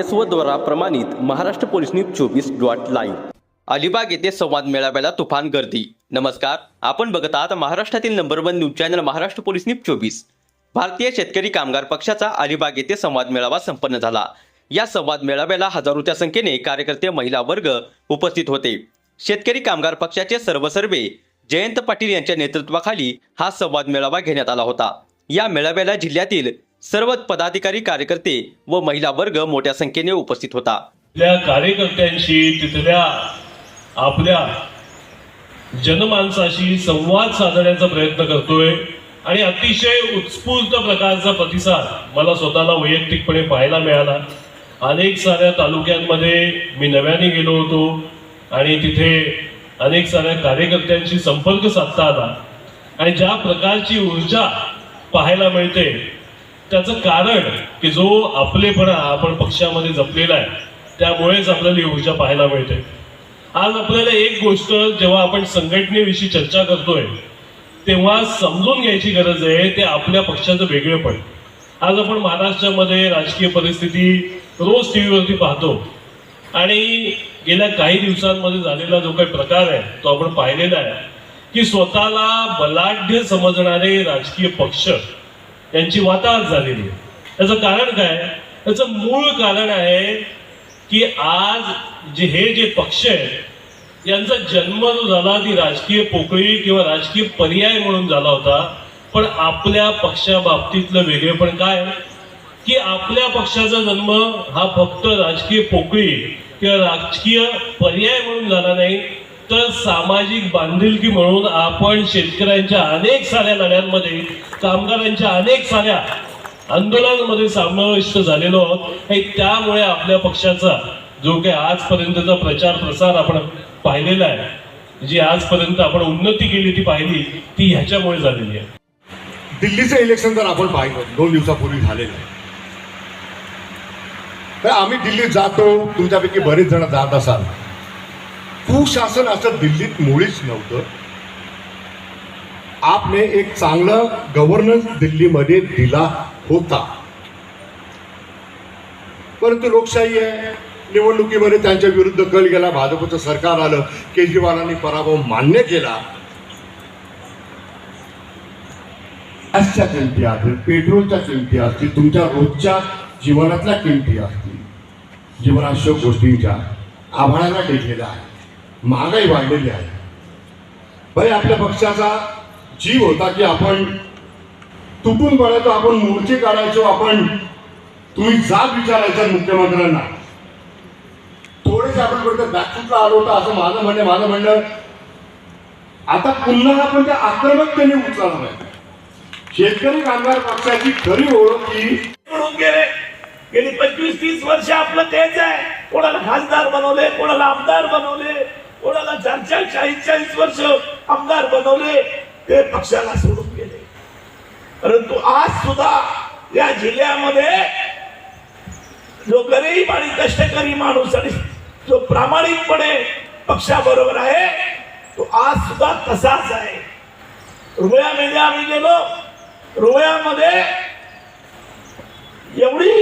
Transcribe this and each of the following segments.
S द्वारा प्रमाणित Maharashtra police news चोवीस डॉट लाईव्ह. अलिबाग येथे संवाद मेळाव्याला तुफान गर्दी. नमस्कार आपण बघत आहात महाराष्ट्रातील number one news channel Maharashtra police news चोवीस. भारतीय शेतकरी कामगार पक्षाचा अलिबाग येथे संवाद मेळावा संपन्न झाला. या संवाद मेळाव्याला हजारोच्या संख्येने कार्यकर्ते महिला वर्ग उपस्थित होते. शेतकरी कामगार पक्षाचे सर्वसर्वे जयंत पाटील यांच्या नेतृत्वाखाली हा संवाद मेळावा घेण्यात आला होता. या मेळाव्याला जिल्ह्यातील सर्व पदाधिकारी कार्यकर्ते व महिला वर्ग मोठ्या संख्येने उपस्थित होता. त्या कार्यकर्त्यांशी तिथल्या आपल्या जनमानसाशी संवाद साधण्याचा प्रयत्न करतोय आणि अतिशय उत्स्फूर्त प्रकारचा प्रतिसाद मला स्वतःला वैयक्तिकपणे पाहायला मिळाला. अनेक साऱ्या तालुक्यांमध्ये मी नव्याने गेलो होतो आणि तिथे अनेक साऱ्या कार्यकर्त्यांशी संपर्क साधता आला. आणि ज्या प्रकारची ऊर्जा पाहायला मिळते त्याचं कारण की जो आपलेपणा आपण पक्षामध्ये जपलेला आहे त्यामुळेच आपल्याला ऊर्जा पाहायला मिळते. आज आपल्याला एक गोष्ट जेव्हा आपण संघटनेविषयी चर्चा करतोय तेव्हा समजून घ्यायची गरज आहे ते आपल्या पक्षाचं वेगळेपण. आज आपण महाराष्ट्रामध्ये राजकीय परिस्थिती रोज टी व्हीवरती पाहतो आणि गेल्या काही दिवसांमध्ये झालेला जो काही प्रकार आहे तो आपण पाहिलेला आहे की स्वतःला बलाढ्य समजणारे राजकीय पक्ष यांची वाताहत झालेली आहे. त्याचं कारण काय? त्याचं मूळ कारण आहे की आज जे हे जे पक्ष आहेत यांचा जन्म जो झाला ती राजकीय पोकळी किंवा राजकीय पर्याय म्हणून झाला होता. पण आपल्या पक्षाबाबतीतलं वेगळेपण काय? की आपल्या पक्षाचा जन्म हा फक्त राजकीय पोकळी किंवा राजकीय पर्याय म्हणून झाला नाही तर सामाजिक बांधिलकी म्हणून आपण शेतकऱ्यांच्या अनेक साऱ्या लढ्यांमध्ये कामगारांच्या अनेक साऱ्या आंदोलनामध्ये समाविष्ट झालेलो आहोत. आणि त्यामुळे आपल्या पक्षाचा जो काही आजपर्यंतचा प्रचार प्रसार आपण पाहिलेला आहे जी आजपर्यंत आपण उन्नती केली ती पाहिली ती ह्याच्यामुळे झालेली आहे. दिल्लीचं इलेक्शन जर आपण पाहिलं दोन दिवसापूर्वी झालेलं आहे. तर आम्ही दिल्लीत जातो तुमच्यापैकी बरेच जण जात असाल. कुशासन असं दिल्लीत मुळीच नव्हतं. आपने एक चांगलं गव्हर्नन्स दिल्लीमध्ये दिला होता. परंतु लोकशाही आहे. निवडणुकीमध्ये त्यांच्या विरुद्ध कल गेला. भाजपचं सरकार आलं. केजरीवालांनी पराभव मान्य केला. गॅसच्या किमती असतील पेट्रोलच्या किमती असतील तुमच्या रोजच्या जीवनातल्या किमती असतील जीवनावश्यक गोष्टींच्या आव्हानाला टेकलेल्या आहे. महागाई वाढलेली आहे. भाई आपल्या पक्षाचा जीव होता की आपण तुटून पडायचो आपण मोर्चे काढायचो आपण तुम्ही जाब विचारायचा मुख्यमंत्र्यांना. थोडेसे आपण कुठे बॅकफुटला आलो होतो? असं माझं म्हणणं माझं म्हणणं आता पुन्हा आपण त्या आक्रमकतेने उचलणार आहे. शेतकरी कामगार पक्षाची खरी ओळख ही गेले. गेली पंचवीस तीस वर्ष आपलं तेच आहे. कोणाला खासदार बनवले कोणाला आमदार बनवले. कोणाला चार चार चाळीस चाळीस वर्ष आमदार बनवले ते पक्षाला सोडून गेले. परंतु आज सुद्धा या जिल्ह्यामध्ये जो गरीब आणि कष्टकरी माणूस आणि जो प्रामाणिकपणे पक्षाबरोबर आहे तो आज सुद्धा तसाच आहे. रुपयामध्ये आम्ही गेलो. रुपयामध्ये एवढी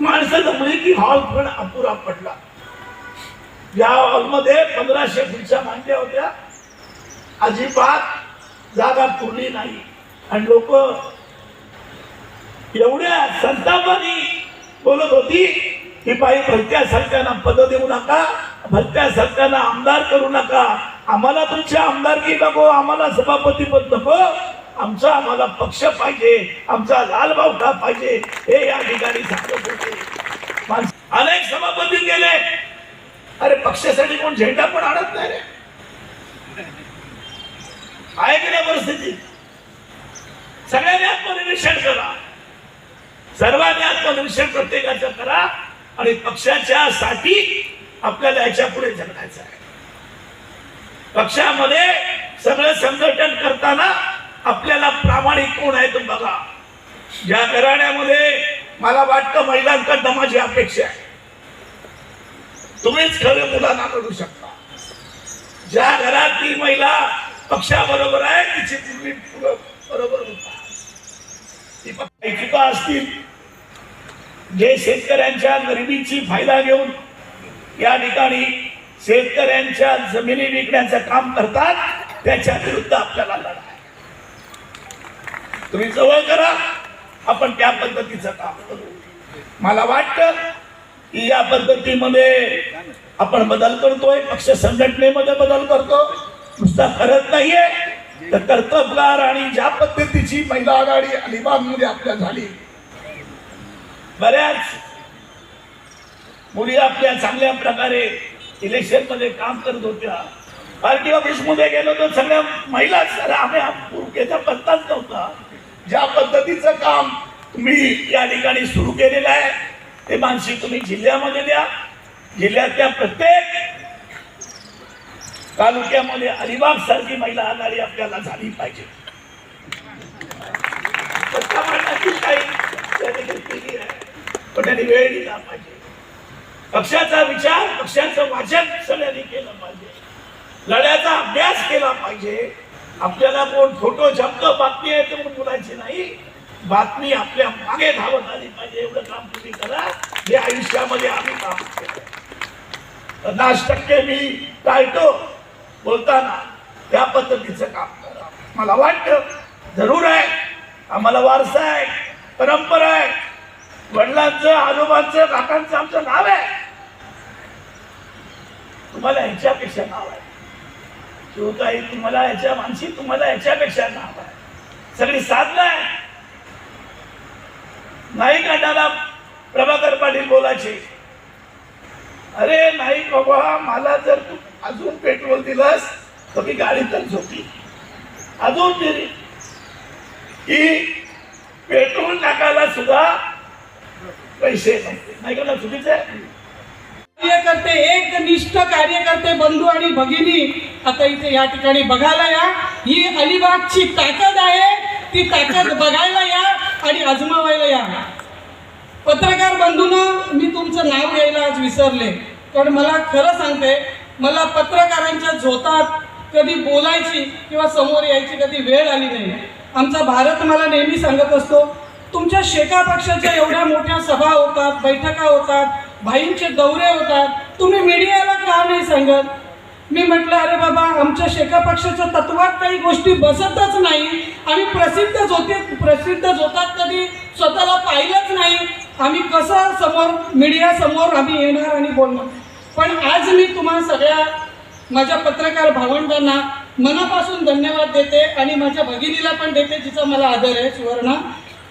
माणसं जमली की हॉल पण अपुरा पडला. या हॉलमध्ये पंधराशे खुर्च्या मांडल्या होत्या. अजिबात जागा पुरली नाही. आणि लोक एवढ्या संतापाने बोलत होती की बाई भलत्या सरकारना पद देऊ नका भलत्या सरकारना आमदार करू नका. आम्हाला तुमची आमदारकी नको आम्हाला सभापती पद नको. आमचा आम्हाला पक्ष पाहिजे आमचा लालभाऊ का पाहिजे. हे या ठिकाणी सांगत होते. अनेक सभापती गेले. पक्षासाठी कोण झेंडा पण आणत नाही रे. आहे की नाही परिस्थिती? सगळ्यांनी आत्मनिरीक्षण करा. सर्वांनी आत्मनिरीक्षण प्रत्येकाचं करा आणि पक्षाच्या साठी आपल्याला याच्यापुढे जगण्याचं आहे. पक्षामध्ये सगळं संघटन करताना आपल्याला प्रामाणिक कोण आहे तो बघा. ज्या घराण्यामध्ये मला वाटतं महिलांकडनं माझी अपेक्षा आहे. तुम्हीच खरे मुलांना घडू शकता. ज्या घरात ती महिला पक्षाबरोबर आहे तिची पूर्वी बरोबर होता. ती पक्ष- ऐकिका असतील. जे शेतकऱ्यांच्या गरिबीची फायदा घेऊन या ठिकाणी शेतकऱ्यांच्या जमिनी विकण्याचं काम करतात त्याच्या विरुद्ध आपल्याला लढा तुम्ही जवळ करा आपण त्या पद्धतीचं काम करू. मला वाटतं की या पद्धतीमध्ये आपण बदल करतोय पक्ष संघटनेमध्ये बदल करतो. नुसता करत नाहीये तर कर्तबगार आणि ज्या पद्धतीची महिला आघाडी अलिबागमध्ये आपल्या झाली. बऱ्याच मुली आपल्या चांगल्या प्रकारे इलेक्शनमध्ये काम करत होत्या. पार्टी ऑफिसमध्ये गेलो तर सगळ्या महिला आम्ही पत्ताच नव्हता. ज्या पद्धतीचं काम तुम्ही या ठिकाणी सुरू केलेलं आहे ते मानसी तुम्ही जिल्ह्यामध्ये द्या. जिल्ह्यातल्या प्रत्येक तालुक्यामध्ये अलिबाग सारखी महिला आघाडी आपल्याला झाली पाहिजे. काही पण त्यांनी वेळ दिला पाहिजे. पक्षाचा विचार पक्षाचं वाचन सगळ्यांनी केलं पाहिजे. लढ्याचा अभ्यास केला पाहिजे. आपल्याला कोण फोटो शब्द बातमी आहे ते म्हणून बोलायचे नाही. बातमी आपल्या मागे धावत आली पाहिजे एवढं काम तुम्ही करा. जे आयुष्यामध्ये आम्ही काम केलं. पन्नास टक्के मी टाळतो. बोलताना त्या पद्धतीचं काम करा. मला वाटतं जरूर आहे. आम्हाला वारसा आहे. परंपरा आहे. वडिलांचं आजोबांचं काकांचं आमचं नाव आहे. तुम्हाला ह्याच्यापेक्षा नाव आहे. शिवताई तुम्हाला ह्याच्या मानसी तुम्हाला ह्याच्यापेक्षा नाव आहे. सगळी साधना आहे. नाही काढायला प्रभाकर पाटील बोलायचे. अरे नाही बाबा मला जर तू अजून पेट्रोल दिलंस तर मी गाडीतच झोपली. अजून दिली की पेट्रोल टाकायला सुद्धा पैसे नाही का ना चुकीचं आहे कार्यकर्ते एक निष्ठ कार्यकर्ते बंधू आणि भगिनी आता इथे या ठिकाणी बघायला या. ही अलिबागची ताकद आहे. ती ताकद बघायला या. आणि आजमावायला या. पत्रकार बंधून मी तुमचं नाव घ्यायला आज विसरले. कारण मला खरं सांगते मला पत्रकारांच्या झोतात कधी बोलायची किंवा समोर यायची कधी वेळ आली नाही. आमचा भारत मला नेहमी सांगत असतो तुमच्या शेका पक्षाच्या एवढ्या मोठ्या सभा होतात बैठका होतात भाईंचे दौरे होतात तुम्ही मीडियाला का नाही सांगत? मी म्हटलं अरे बाबा आमच्या शेका पक्षाच्या तत्वात काही गोष्टी बसतच नाही आम्ही प्रसिद्धच होते प्रसिद्धच होतात कधी स्वतःला पाहिलंच नाही. आम्ही कसं समोर मीडियासमोर आम्ही येणार आणि बोलणार? पण आज मी तुम्हा सगळ्या माझ्या पत्रकार भावंडांना मनापासून धन्यवाद देते आणि माझ्या भगिनीला पण देते जिचा मला आदर आहे सुवर्णा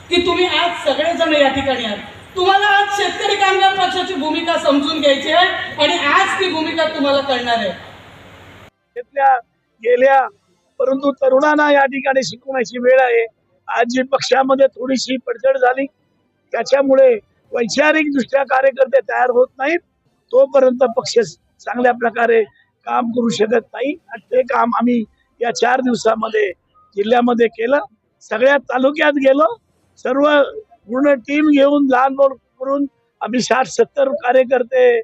की तुम्ही आज सगळेजण या ठिकाणी आहात. तुम्हाला आज शेतकरी कामगार पक्षाची भूमिका समजून घ्यायची आहे आणि आज ती भूमिका तुम्हाला कळणार आहे. घेतल्या गेल्या. परंतु तरुणांना या ठिकाणी शिकवण्याची वेळ आहे. आज जी पक्षामध्ये थोडीशी पडझड झाली. त्याच्यामुळे वैचारिक दृष्ट्या कार्यकर्ते तयार होत नाहीत. तोपर्यंत पक्ष चांगल्या प्रकारे काम करू शकत नाही. आणि ते काम आम्ही या चार दिवसामध्ये जिल्ह्यामध्ये केलं. सगळ्या तालुक्यात गेलो. सर्व पूर्ण टीम घेऊन लहान मोठ करून आम्ही साठ सत्तर कार्यकर्ते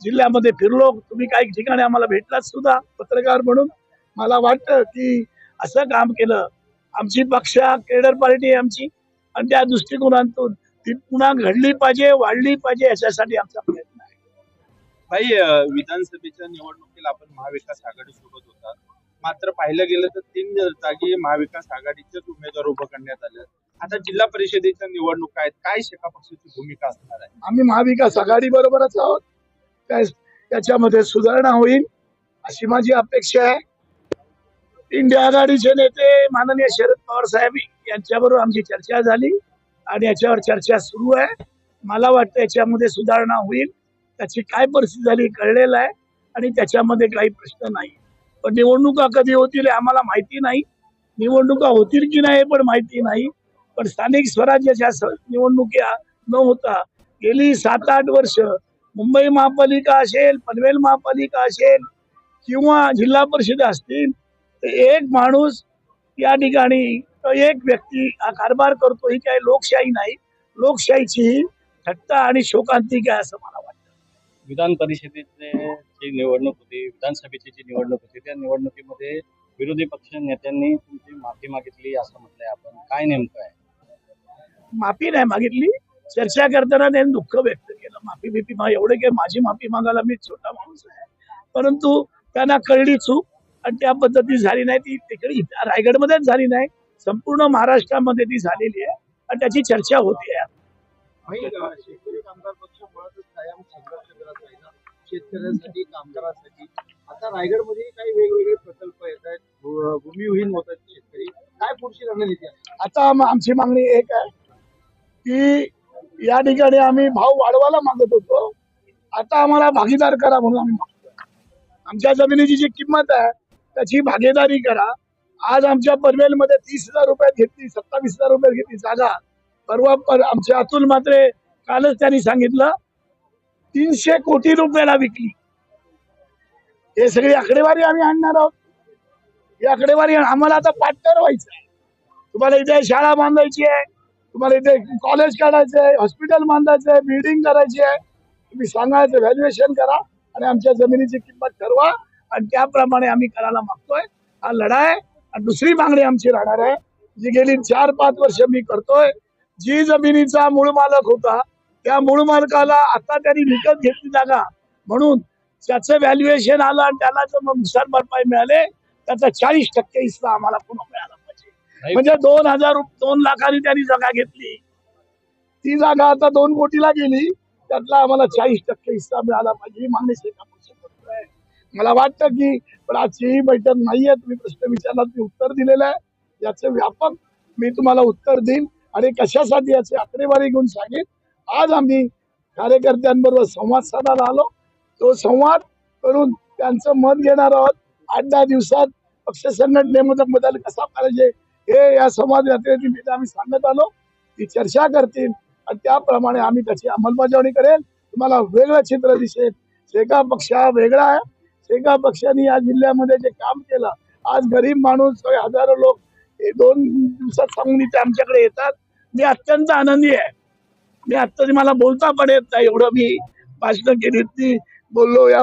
जिल्ह्यामध्ये फिरलो. तुम्ही काही ठिकाणी आम्हाला भेटलात सुद्धा पत्रकार म्हणून. मला वाटतं की असं काम केलं. आमची पक्ष केडर पार्टी आहे आमची. आणि त्या दृष्टिकोनातून ती पुन्हा घडली पाहिजे वाढली पाहिजे याच्यासाठी आमचा प्रयत्न आहे. भाई विधानसभेच्या निवडणुकीला आपण महाविकास आघाडी सोबत होता. मात्र पाहिलं गेलं तर तीन जागी महाविकास आघाडीचेच उमेदवार उभं करण्यात आले. आता जिल्हा परिषदेच्या निवडणुका आहेत. काय शेका पक्षाची भूमिका असणार आहे? आम्ही महाविकास आघाडी बरोबरच आहोत. त्याच्यामध्ये सुधारणा होईल अशी माझी अपेक्षा आहे. इंडिया आघाडीचे नेते माननीय शरद पवार साहेब यांच्याबरोबर आमची चर्चा झाली आणि याच्यावर चर्चा सुरू आहे. मला वाटतं याच्यामध्ये सुधारणा होईल. त्याची काय परिस्थिती झाली कळलेलं आहे आणि त्याच्यामध्ये काही प्रश्न नाही. पण निवडणुका कधी होतील आम्हाला माहिती नाही. निवडणुका होतील की नाही हे पण माहिती नाही. पण स्थानिक स्वराज्याच्या निवडणुकी निवडणुका न होता गेली सात आठ वर्ष मुंबई महापालिका असेल पनवेल महापालिका असेल किंवा जिल्हा परिषद असतील तर एक माणूस या ठिकाणी एक व्यक्ती हा कारभार करतो ही काही लोकशाही नाही. लोकशाहीची ही थट्टा आणि शोकांतिक आहे असं मला वाटतं. विधान परिषदेचे जी निवडणूक होती विधानसभेची जी निवडणूक होती त्या निवडणुकीमध्ये विरोधी पक्ष नेत्यांनी तुमची माफी मागितली असं म्हटलंय आपण. काय नेमकं आहे? माफी नाही मागितली. चर्चा करताना त्यांनी दुःख व्यक्त केलं. माफी बिफी मा एवढे काही माझी माफी मागायला मी छोटा माणूस आहे. परंतु त्यांना कळली चूक आणि त्या पद्धती झाली नाही. ती तिकडे रायगडमध्येच झाली नाही. संपूर्ण महाराष्ट्रामध्ये ती झालेली आहे आणि त्याची चर्चा होती आहे. शेतकऱ्यांसाठी कामगारांसाठी. आता रायगडमध्ये काही वेगवेगळे प्रकल्प येत आहेत. भूमिहीन होत आहेत शेतकरी. काय पुढची रणनीती आहे? आता आम- आमची मागणी एक आहे की या ठिकाणी आम्ही भाव वाढवायला मागत होतो. आता आम्हाला भागीदार करा म्हणून आम्ही मागतो. आमच्या जमिनीची जी किंमत आहे त्याची भागीदारी करा. आज आमच्या पनवेलमध्ये तीस हजार रुपयात घेतली सत्तावीस हजार रुपयात घेतली जागा. परवा पर आमच्या अतुल मात्रे कालच त्यांनी सांगितलं तीनशे कोटी रुपयाला विकली. हे सगळी आकडेवारी आम्ही आणणार आहोत. ही आकडेवारी आम्हाला आता पार्टनर व्हायचं आहे. तुम्हाला इथे शाळा बांधायची आहे तुम्हाला इथे कॉलेज काढायचं आहे हॉस्पिटल बांधायचं आहे बिल्डिंग करायची आहे. तुम्ही सांगायचं व्हॅल्युएशन करा आणि आमच्या जमिनीची किंमत ठरवा आणि त्याप्रमाणे आम्ही करायला मागतोय. हा लढा आहे आणि दुसरी मागणी आमची राहणार आहे जी गेली चार पाच वर्ष मी करतोय. जी जमिनीचा मूळ मालक होता त्या मूळ मालकाला आता त्यांनी विकत घेतली जागा. म्हणून त्याचं व्हॅल्युएशन आलं आणि त्याला जर मग नुकसान भरपाई मिळाले त्याचा चाळीस टक्के हिस्सा आम्हाला पुन्हा मिळाला. म्हणजे दोन हजार दोन लाखांनी त्यांनी जागा घेतली. ती जागा आता दोन कोटीला गेली. त्यातला आम्हाला चाळीस टक्के हिस्सा मिळाला पाहिजे ही मागणी मला वाटतं की पण आजची ही बैठक नाहीये तुम्ही प्रश्न विचारला मी उत्तर दिलेलं आहे. याचं व्यापक मी तुम्हाला उत्तर देईन आणि कशासाठी याची आकडेवारी घेऊन सांगेन. आज आम्ही कार्यकर्त्यांबरोबर संवाद साधायला आलो. तो संवाद करून त्यांचं मत घेणार आहोत. आठ दहा दिवसात पक्ष संघटनेमध्ये बदल कसा पाहिजे हे या समाज यात्रेनिमित्त आम्ही सांगत आलो ती चर्चा करतील. आणि त्याप्रमाणे आम्ही त्याची अंमलबजावणी करेल. तुम्हाला वेगळं चित्र दिसेल. शेका पक्ष हा वेगळा आहे. शेका पक्षाने या जिल्ह्यामध्ये जे काम केलं आज गरीब माणूस हजारो लोक हे दोन दिवसात सांगून इथे आमच्याकडे येतात. मी अत्यंत आनंदी आहे. मी आत्ता मला बोलता पण येत नाही एवढं मी भाषणं केली ती बोललो या